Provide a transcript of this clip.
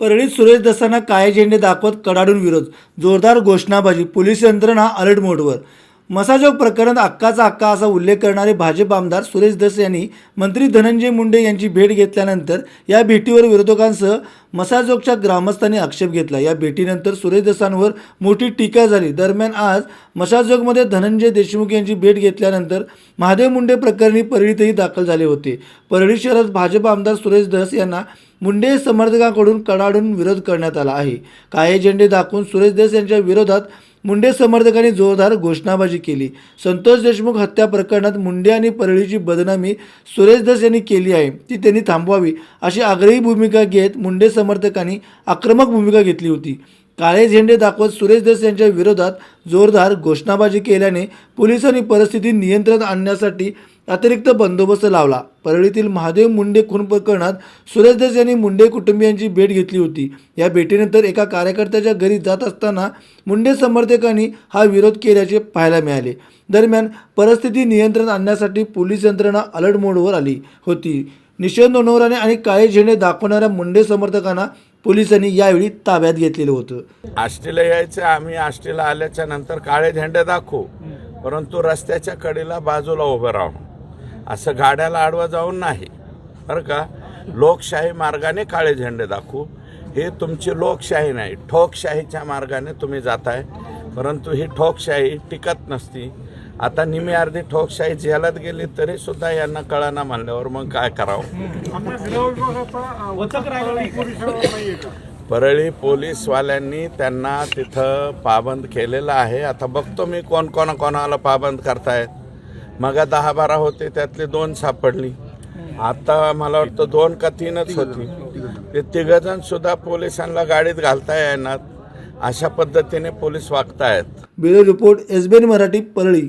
परळीत सुरेश दसांना काळे झेंडे दाखवत कडाडून विरोध. जोरदार घोषणाबाजी पोलीस यंत्रणा अलर्ट मोडवर मसाजोग प्रकरणात अक्काचा अक्का असा उल्लेख करणारे भाजप आमदार सुरेश दस यांनी मंत्री धनंजय मुंडे यांची भेट घेतल्यानंतर या भेटीवर विरोधकांसह मसाजोगच्या ग्रामस्थांनी आक्षेप घेतला. या भेटीनंतर सुरेश दसांवर मोठी टीका झाली. दरम्यान आज मसाजोगमध्ये धनंजय देशमुख यांची भेट घेतल्यानंतर महादेव मुंडे प्रकरणी परळीतही दाखल झाले होते. परळी शहरात भाजप आमदार सुरेश दस यांना मुंडे समर्थकांकडून कडाडून विरोध करण्यात आला आहे. काळे झेंडे दाखवून सुरेश दस यांच्या विरोधात मुंडे समर्थकांनी जोरदार घोषणाबाजी केली. संतोष देशमुख हत्या प्रकरणात मुंडे आणि परळीची बदनामी सुरेश दस यांनी केली आहे. ती त्यांनी थांबवावी अशी आग्रही भूमिका घेत मुंडे समर्थकांनी आक्रमक भूमिका घेतली होती. काळे झेंडे दाखवत सुरेश दस यांच्या विरोधात जोरदार घोषणाबाजी केल्याने पोलिसांनी परिस्थिती नियंत्रणात आणण्यासाठी अतिरिक्त बंदोबस्त लावला. परळीतील महादेव मुंडे खून प्रकरणात सुरेश यांनी मुंडे कुटुंबियांची भेट घेतली होती. या भेटीनंतर एका कार्यकर्त्याच्या घरी जात असताना मुंडे समर्थकांनी हा विरोध केल्याचे पाहायला मिळाले. दरम्यान परिस्थिती नियंत्रण आणण्यासाठी पोलीस यंत्रणा अलर्ट मोडवर आली होती. निषेध नोंदवणारे आणि काळे झेंडे दाखवणाऱ्या मुंडे समर्थकांना पोलिसांनी यावेळी ताब्यात घेतलेलं होतं. आष्टीला यायचं आम्ही आष्टीला आल्याच्यानंतर काळे झेंडे दाखवू. परंतु रस्त्याच्या कडेला बाजूला उभं राहू. असं गाड्याला आडवा जाऊन नाही. बरं का? लोकशाही मार्गाने काळे झेंडे दाखवू. हे तुमची लोकशाही नाही. ठोकशाहीच्या मार्गाने तुम्ही जाताय. परंतु ही ठोकशाही टिकत नसती. आता निमी अर्धी ठोकशाही झेलत गेली तरी सुद्धा यांना कळाना म्हणल्यावर मग काय करावं? परळी पोलीसवाल्यांनी त्यांना तिथं पाबंद केलेलं आहे. आता बघतो मी कोण कोणा कोणाला पाबंद करतायत. मग दहा बारा होते त्यातले दोन सापडली. आता मला वाटतं दोन का तीनच होती. ते तिघजण सुद्धा पोलिसांना गाडीत घालता येणार. अशा पद्धतीने police वागतायत. Bureau report SBN Marathi Parli.